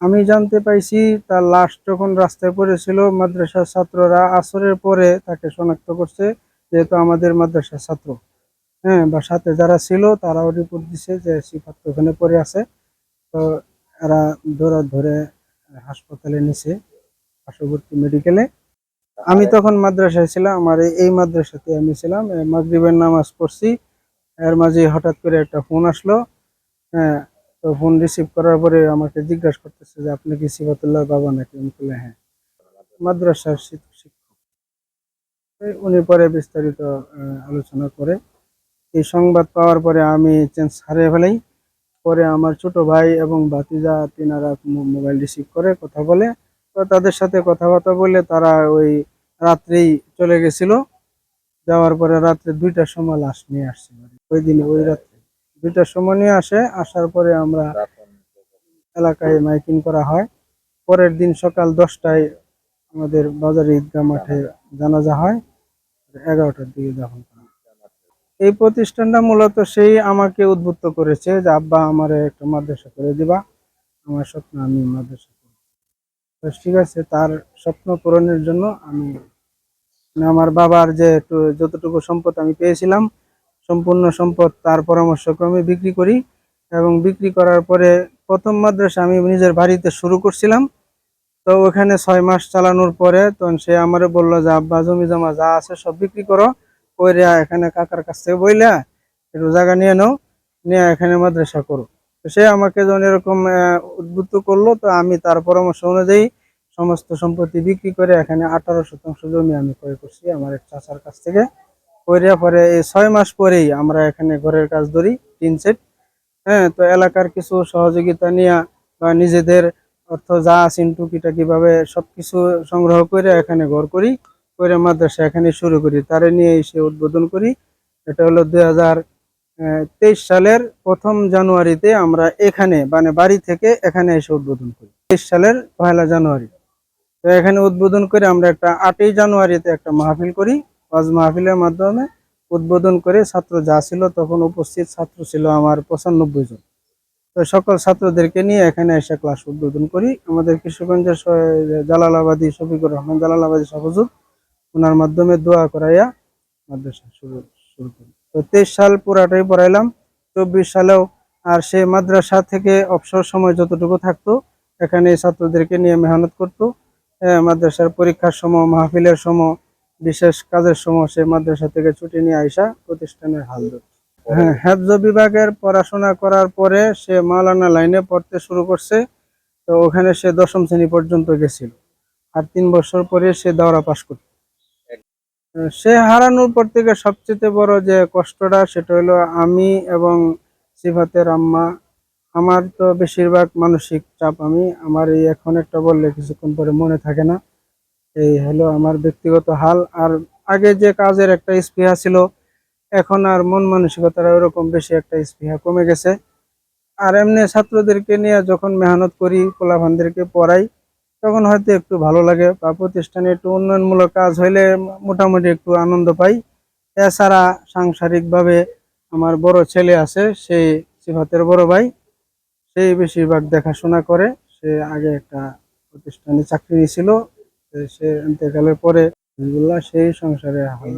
আমি জানতে পাইছি, তার লাশ যখন রাস্তায় পড়েছিল, মাদ্রাসার ছাত্ররা আসরের পরে তাকে শনাক্ত করছে, যেহেতু আমাদের মাদ্রাসার ছাত্র। হ্যাঁ বা সাথে যারা ছিল, তারাও রিপোর্ট দিছে যে সিফাত ওখানে পড়ে আছে। তো এরা ধরা ধরে হাসপাতালে নিছে, পার্শ্ববর্তী মেডিকেলে আমি তখন মাদ্রাসায় ছিলাম, আমার এই- মাদ্রাসাতে আমি ছিলাম। মাগরিবের নামাজ পড়ছি। এর মাঝে হঠাৎ করে একটা ফোন আসলো। হ্যাঁ তো ফোন রিসিভ করার পরে আমাকে জিজ্ঞাসা করতেছে যে, আপনি কি সিফাতুল্লাহ বাবা নাকি? আমি বললাম হ্যাঁ মাদ্রাসার শিক্ষক। উনি পরে বিস্তারিত আলোচনা করে এই সংবাদ পাওয়ার পরে আমি চেঞ্জ হারিয়ে ফেলাই। পরে আমার ছোট ভাই এবং ভাতিজা তিনারা মোবাইল রিসিভ করে, কথা বলে। তো তাদের সাথে কথাবার্তা বলে তারা ওই রাত্রেই চলে গেছিল। যাওয়ার পরে রাত্রে দুইটার সময় লাশ নিয়ে আসছে ওই দিনে ওই রাত্রে দুইটার সময় নিয়ে আসে আসার পরে আমরা এলাকায় মাইকিং করা হয়। পরের দিন সকাল দশটায় আমাদের বাজারে ঈদগাহ মাঠে জানাজা হয়। এগারোটার দিকে দাফন করা এই প্রতিষ্ঠানটা মূলত সেই আমাকে উদ্বুদ্ধ করেছে যে আব্বা আমার একটা মাদ্রাসা করে দিবা। আমার স্বপ্ন আমি মাদ্রাসা করব। তো ঠিক আছে তার স্বপ্ন পূরণের জন্য আমি মানে আমার বাবার যে একটু যতটুকু সম্পদ আমি পেয়েছিলাম সম্পূর্ণ সম্পদ তার পরামর্শক্রমে বিক্রি করি এবং বিক্রি করার পরে প্রথম মাদ্রাসা আমি নিজের বাড়িতে শুরু করছিলাম। তো ওখানে ছয় মাস চালানোর পরে তখন সে আমারে বলল যে, আব্বা, জমি জমা যা আছে সব বিক্রি করো। কইরা এখানে কাকার কাছ থেকে বইলা একটু জায়গা নিয়ে নাও, নিয়ে এখানে মাদ্রাসা করো। তো সে আমাকে যখন এরকম উদ্বুদ্ধ করল, তো আমি তার পরামর্শ অনুযায়ী সমস্ত সম্পত্তি বিক্রি করে এখানে আঠারো শতাংশ জমি আমি ক্রয় করছি আমার এক চাচার কাছ থেকে। কইরা পরে এই ছয় মাস পরেই আমরা এখানে ঘরের কাজ ধরি তিন সেট। হ্যাঁ তো এলাকার কিছু সহযোগিতা নিয়ে বা নিজেদের অর্থ যা আছেন টুকিটা কীভাবে সবকিছু সংগ্রহ করে এখানে ঘর করি করে মাদ্রাসা এখানে শুরু করি। তারে নিয়ে এসে উদ্বোধন করি। এটা হলো দুই তেইশ সালের প্রথম জানুয়ারিতে আমরা এখানে মানে বাড়ি থেকে এখানে এসে উদ্বোধন করি। তেইশ সালের পয়লা জানুয়ারি। তো এখানে উদ্বোধন করে আমরা একটা আটই জানুয়ারিতে একটা মাহফিল করি। ওয়াজ মাহফিলের মাধ্যমে উদ্বোধন করে ছাত্র যা ছিল তখন উপস্থিত ছাত্র ছিল আমার পঁচানব্বই জন। তো সকল ছাত্রদেরকে নিয়ে এখানে এসে ক্লাস উদ্বোধন করি। আমাদের কিশোরগঞ্জের জালালাবাদী শফিকুর রহমান, জালালাবাদী সহযোগ ওনার মাধ্যমে দোয়া করাইয়া মাদ্রাসা শুরু শুরু করি। তো তেইশ সাল পুরাটাই পড়াইলাম। চব্বিশ সালেও আর সে মাদ্রাসা থেকে অবসর সময় যতটুকু থাকতো, এখানে ছাত্রদেরকে নিয়ে মেহনত করতো। মাদ্রাসার পরীক্ষার সময়, মাহফিলের সময় বিশেষ কাজের সময় সে মাদ্রাসা থেকে ছুটি নিয়ে আইসা প্রতিষ্ঠানের হাল ধরত হ্যাঁ হেফজ বিভাগের পড়াশোনা করার পরে সে মাওলানা লাইনে পড়তে শুরু করছে। তো ওখানে সে দশম শ্রেণি পর্যন্ত গেছিল। আর তিন বছর পরে সে দাওরা পাশ করত সে হারানোর পর থেকে সবচেয়ে বড় যে কষ্টটা সেটা হলো আমি এবং সিফাতের আম্মা। আমার তো বেশিরভাগ মানসিক চাপ আমি, আমার এই এখন একটা বললে কিছুক্ষণ পরে মনে থাকে না। এই হলো আমার ব্যক্তিগত হাল। আর আগে যে কাজের একটা স্পৃহা ছিল, এখন আর মন মানসিকতার ওরকম বেশি একটা স্পৃহা কমে গেছে। আর এমনি ছাত্রদেরকে নিয়ে যখন মেহনত করি পোলাভানদেরকে পড়াই, তখন হয়তো একটু ভালো লাগে বা প্রতিষ্ঠানে একটু উন্নয়নমূলক কাজ হইলে মোটামুটি একটু আনন্দ পাই। এছাড়া সাংসারিকভাবে আমার বড় ছেলে আছে সেই সিফাতের বড় ভাই। সেই বেশিরভাগ দেখাশোনা করে, সে আগে একটা প্রতিষ্ঠানে চাকরি নিয়েছিল। সে ইন্তেকালের পরে সেই সংসারে হাল।